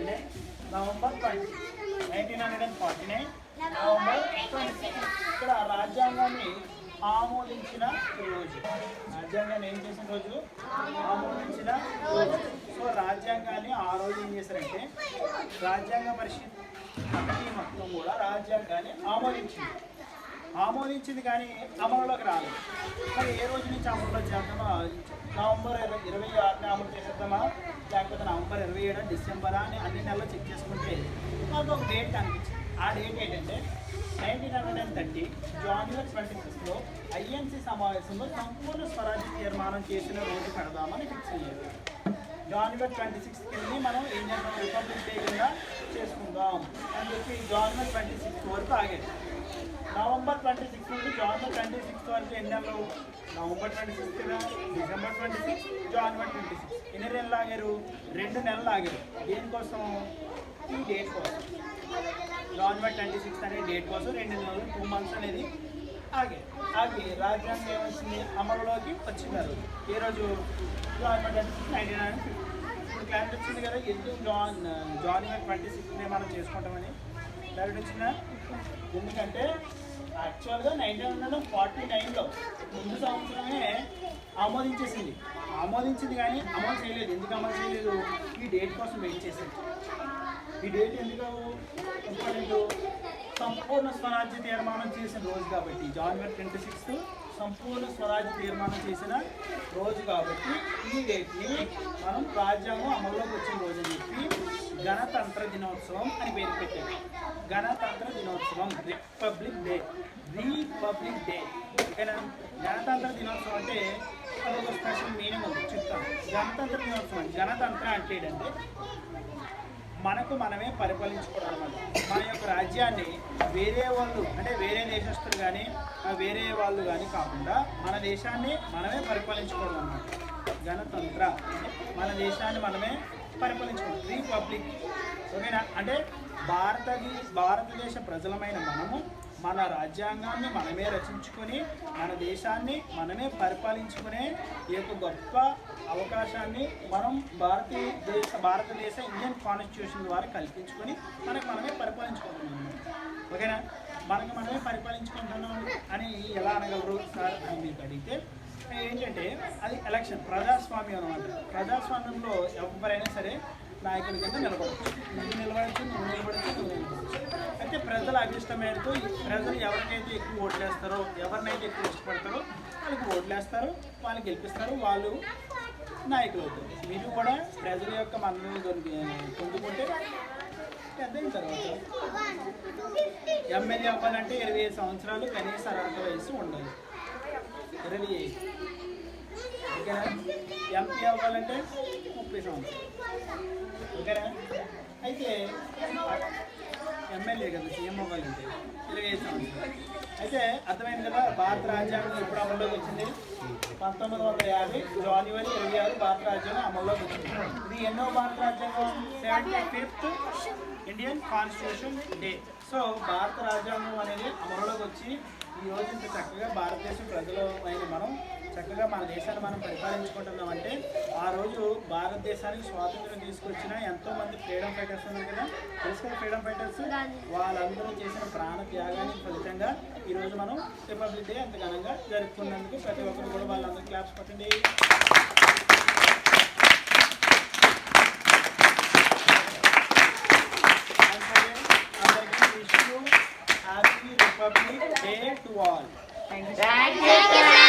Forty nine November twenty nineteen hundred and forty nine November twenty ఇక్కడ రాజ్యాంగాన్ని ఆమోదించిన రోజు. రాజ్యాంగాన్ని ఏం చేసిన రోజు? ఆమోదించిన రోజు. సో రాజ్యాంగాన్ని ఆ రోజు ఏం చేశారంటే రాజ్యాంగ పరిషత్ కమిటీ మొత్తం కూడా రాజ్యాంగాన్ని ఆమోదించింది. ఆమోదించింది కానీ అమలులోకి రాలేదు. మరి ఏ రోజు నుంచి అమలులో చేద్దామా నవంబర్ ఇరవై ఇరవై ఆరుని అమలు చేసేద్దామా? నవంబర్ ఇరవై ఏడు డిసెంబర్ అని అన్ని నెలలు చెక్ చేసుకుంటే మాకు ఒక డేట్ అనిపించింది ఆ డేట్ ఏంటంటే nineteen hundred and thirty January twenty సిక్స్లో ఐఎన్సీ సమావేశంలో సంపూర్ణ స్వరాజ్య తీర్మానం చేసిన రోజు పెడదామని ఫిక్స్ అయ్యారు జాన్యువర్ ట్వంటీ సిక్స్ కింద మనం ఏం చేద్దాం రిపబ్లిక్ డే కింద చేసుకుందాం అని చెప్పి జాన్యువర్ ట్వంటీ సిక్స్ వరకు ఆగేది నవంబర్ ట్వంటీ సిక్స్త్ నుండి జనవరి ట్వంటీ సిక్స్త్ వరకు ఎన్ని నెలలు? November twenty sixth December twenty six జనవరి ట్వంటీ సిక్స్. ఎన్ని నెలలు ఆగారు? రెండు నెలలు ఆగారు. దేనికోసం? ఈ డేట్ కోసం. జనవరి ట్వంటీ సిక్స్త్ అనే డేట్ కోసం రెండు నెలలు టూ మంత్స్ అనేది ఆగే ఆగి రాజ్యాంగం ఏమొచ్చింది? అమలులోకి వచ్చింది ఈ రోజు? ఏ రోజు ట్వంటీ సిక్స్ నైన్టీన్ నైన్ ఇప్పుడు క్లారిటీ వచ్చింది కదా ఎందుకు జాన్ జనవరి ట్వంటీ సిక్స్నే మనం చేసుకుంటామని? వచ్చిన ఎందుకంటే యాక్చువల్గా నైన్టీన్ హండ్రెడ్ ఫార్టీ నైన్లో ముందు సంవత్సరమే ఆమోదించేసింది. ఆమోదించింది కానీ అమలు చేయలేదు. ఎందుకు అమలు చేయలేదు? ఈ డేట్ కోసం వెయిట్ చేసింది. ఈ డేట్ ఎందుకు ఇంపార్టెంట్ సంపూర్ణ స్వరాజ్య తీర్మానం చేసిన రోజు కాబట్టి జనవరి ట్వంటీ సిక్స్త్ సంపూర్ణ స్వరాజ్య తీర్మానం చేసిన రోజు కాబట్టి ఈ డేట్ని మనం రాజ్యాంగం అమల్లోకి వచ్చిన రోజు అని చెప్పి గణతంత్ర దినోత్సవం అని పేరు పెట్టారు. గణతంత్ర దినోత్సవం రిపబ్లిక్ డే రిపబ్లిక్ డే ఓకేనా? గణతంత్ర దినోత్సవం అంటే ఒక స్పెషల్ మీనింగ్ ఉంది. చెప్తాను. గణతంత్ర దినోత్సవం గణతంత్ర అంటే ఏంటంటే మనకు మనమే పరిపాలించుకోవడం అనమాట మన యొక్క రాజ్యాన్ని వేరే వాళ్ళు అంటే వేరే దేశస్తులు కానీ వేరే వాళ్ళు కానీ కాకుండా మన దేశాన్ని మనమే పరిపాలించుకోవడం అనమాట గణతంత్ర మన దేశాన్ని మనమే పరిపాలించుకోవడం. రిపబ్లిక్ ఓకేనా? అంటే భారతది భారతదేశ ప్రజలమైన మనము మన రాజ్యాంగాన్ని మనమే రచించుకొని మన దేశాన్ని మనమే పరిపాలించుకునే ఈ యొక్క గొప్ప అవకాశాన్ని మనం భారతీయ దేశ భారతదేశ ఇండియన్ కాన్స్టిట్యూషన్ ద్వారా కల్పించుకొని మనకు మనమే పరిపాలించుకుంటున్నాం ఓకేనా? మనకు మనమే పరిపాలించుకుంటున్నాం అని ఎలా అనగలరు సార్ అని మీకు అడిగితే ఏంటంటే అది ఎలక్షన్ ప్రజాస్వామ్యం అనమాట ప్రజాస్వామ్యంలో ఎవరైనా సరే నాయకుడి కింద నిలబడచ్చు. నువ్వు నిలబడచ్చు నువ్వు నిలబడచ్చు నువ్వు నిలబడచ్చు. అయితే ప్రజల అభిష్టమేరకు ప్రజలు ఎవరికైతే ఎక్కువ ఓట్లేస్తారో ఎవరినైతే ఎక్కువ ఇష్టపడతారో వాళ్ళకి ఓట్లేస్తారు వాళ్ళు గెలిపిస్తారు. వాళ్ళు నాయకులు అవుతారు మీరు కూడా ప్రజల యొక్క మన్నని పొందుకుంటే పెద్ద అయిన తర్వాత ఎమ్మెల్యే అవ్వాలంటే ఇరవై ఐదు సంవత్సరాలు కనీస అర్హత వయసు ఉండాలి. ఇరవై ఐదు. ఓకేనా? ఎంపీ అవ్వాలంటే ముప్పై సంవత్సరాలు. ఓకేనా? అయితే ఎమ్మెల్యే కదా సీఎం అవ్వాలంటే. ఇరవై ఐదు సంవత్సరాలు. అయితే అర్థమైంది కదా భారత రాజ్యాంగం ఎప్పుడు అమల్లోకి వచ్చింది? పంతొమ్మిది వందల యాభై జనవరి ఇరవై ఆరు భారత రాజ్యాంగం అమల్లోకి వచ్చింది. ఇది ఎన్నో భారత రాజ్యాంగం? Seventy fifth Indian constitution day. So భారత రాజ్యాంగం అనేది అమల్లోకి వచ్చి ఈ రోజు ఇంత చక్కగా భారతదేశం ప్రజలు అయిన మనం చక్కగా మన దేశాన్ని మనం పరిపాలించుకుంటున్నాం అంటే ఆ రోజు భారతదేశానికి స్వాతంత్రం తీసుకొచ్చిన ఎంతో మంది ఫ్రీడమ్ ఫైటర్స్ ఉన్నారు కదా? తెలుసు కదా ఫ్రీడమ్ ఫైటర్స్? వాళ్ళందరూ చేసిన ప్రాణ త్యాగానికి ఫలితంగా ఈరోజు మనం రిపబ్లిక్ డే అంత ఘనంగా జరుపుకున్నందుకు ప్రతి ఒక్కరు కూడా వాళ్ళందరూ క్లాప్స్ కొట్టండి. అందరికీ wish happy republic day to all. Thank you.